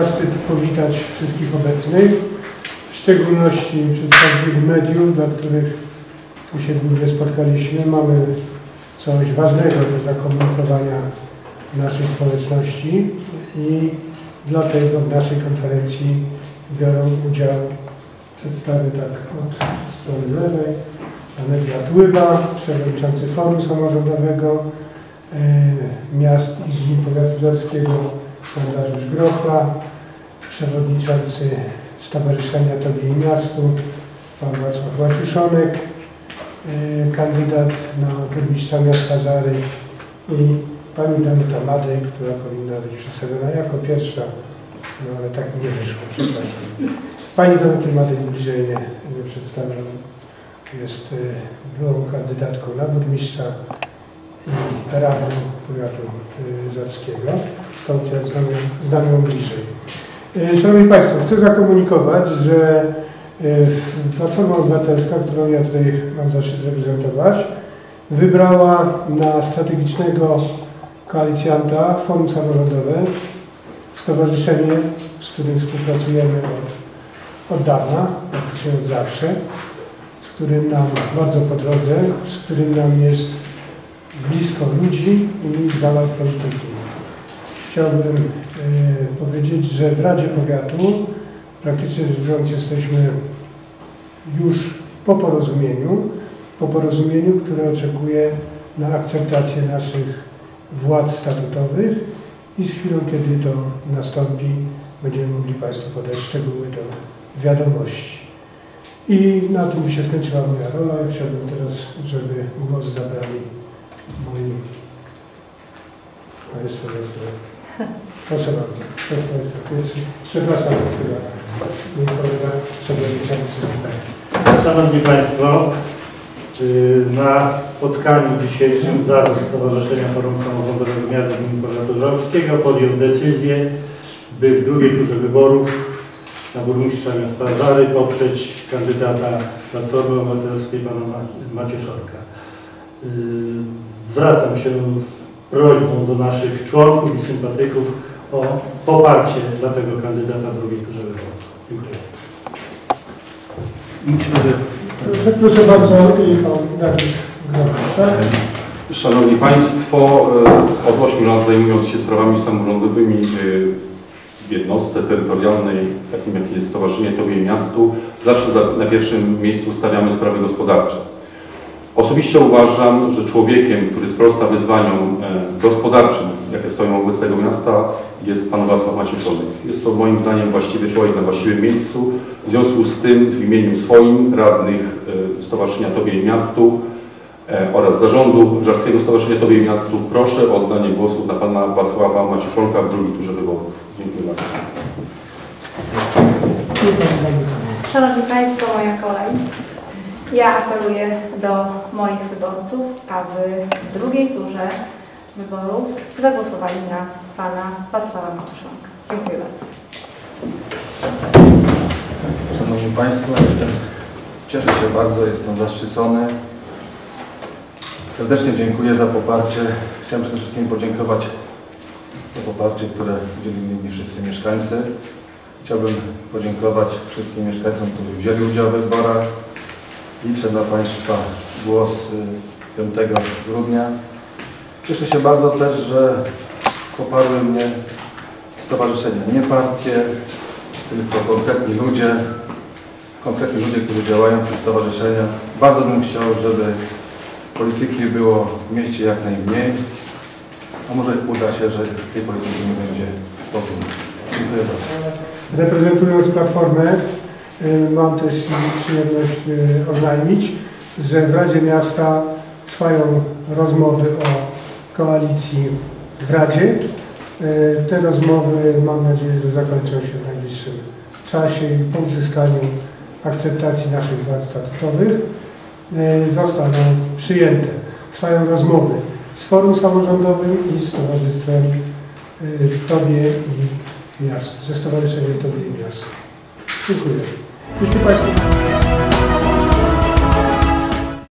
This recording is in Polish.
zaszczyt powitać wszystkich obecnych, w szczególności przedstawicieli mediów, dla których tu się głównie spotkaliśmy. Mamy coś ważnego do zakomunikowania naszej społeczności i dlatego w naszej konferencji biorą udział, przedstawię tak od strony lewej, pan Edward Łyba, przewodniczący Forum Samorządowego e, Miast i Gmin Powiatu Zorskiego, Dariusz Grochla, przewodniczący Stowarzyszenia Tobie i Miastu, pan Wacław Łaciuszonek, e, kandydat na burmistrza miasta Żary i pani Danuta Madej, która powinna być przedstawiona jako pierwsza, no ale tak nie wyszło, przepraszam. Pani Danuty Madej bliżej nie, nie przedstawiam. Jest e, byłą kandydatką na burmistrza i radną powiatu e, żarskiego. Stąd ja znam ją, znam ją bliżej. E, Szanowni Państwo, chcę zakomunikować, że e, Platforma Obywatelska, którą ja tutaj mam zaszczyt reprezentować, wybrała na strategicznego koalicjanta Forum Samorządowe, stowarzyszenie, z którym współpracujemy od, od dawna, praktycznie od zawsze, z którym nam bardzo po drodze, z którym nam jest blisko ludzi i z dala od polityki. Chciałbym e, powiedzieć, że w Radzie Powiatu praktycznie rzecz biorąc jesteśmy już po porozumieniu, po porozumieniu, które oczekuje na akceptację naszych władz statutowych i z chwilą, kiedy to nastąpi, będziemy mogli Państwu podać szczegóły do wiadomości. I na tym by się skończyła moja rola. Chciałbym teraz, żeby głos zabrali moi Państwo. Proszę bardzo. Proszę Państwa, pierwszy. Przepraszam, chyba mój kolega przewodniczący. Szanowni Państwo, y, na spotkaniu dzisiejszym Zarząd Stowarzyszenia Forum Samorządowego Miasta Gminy Powiatu podjął decyzję, by w drugiej turze wyborów na burmistrza miasta Żary poprzeć kandydata Platformy Obywatelskiej pana Ma- Maciuszorka. Y, Zwracam się prośbą do naszych członków i sympatyków o poparcie dla tego kandydata w drugiej turze wyborów. Dziękuję. Myślę, że Proszę, bardzo pan tak? Szanowni Państwo, e, od 8 lat zajmując się sprawami samorządowymi e, w jednostce terytorialnej, takim jakim jest Stowarzyszenie Tobie i Miastu, zawsze za- na pierwszym miejscu stawiamy sprawy gospodarcze. Osobiście uważam, że człowiekiem, który sprosta wyzwaniom e, gospodarczym, jakie stoją wobec tego miasta, jest Pan Wacław Maciuszonek. Jest to moim zdaniem właściwy człowiek na właściwym miejscu. W związku z tym w imieniu swoim, radnych e, Stowarzyszenia Tobie i Miastu, e, oraz zarządu Żarskiego Stowarzyszenia Tobie i Miastu proszę o oddanie głosów na pana Wacława Maciuszonka w drugiej turze wyborów. Dziękuję bardzo. Szanowni Państwo, moja. Ja apeluję do moich wyborców, aby w drugiej turze wyborów zagłosowali na Pana Wacława Matuszonka. Dziękuję bardzo. Szanowni Państwo, jestem, cieszę się bardzo, jestem zaszczycony. Serdecznie dziękuję za poparcie. Chciałem przede wszystkim podziękować za poparcie, które udzielili mi wszyscy mieszkańcy. Chciałbym podziękować wszystkim mieszkańcom, którzy wzięli udział w wyborach. Liczę na Państwa głos y, 5 grudnia. Cieszę się bardzo też, że poparły mnie stowarzyszenia, nie partie, tylko konkretni ludzie, konkretni ludzie, którzy działają w tych stowarzyszeniach. Bardzo bym chciał, żeby polityki było w mieście jak najmniej, a może uda się, że tej polityki nie będzie potem. Dziękuję bardzo. Reprezentując Platformę, mam też przyjemność y, oznajmić, że w Radzie Miasta trwają rozmowy o koalicji w Radzie. Y, Te rozmowy mam nadzieję, że zakończą się w najbliższym czasie i po uzyskaniu akceptacji naszych władz statutowych y, zostaną przyjęte. Trwają rozmowy z Forum Samorządowym i z Towarzystwem y, Tobie i Miast, ze Stowarzyszeniem Tobie i Miast. Dziękuję. Jeśli Państwo...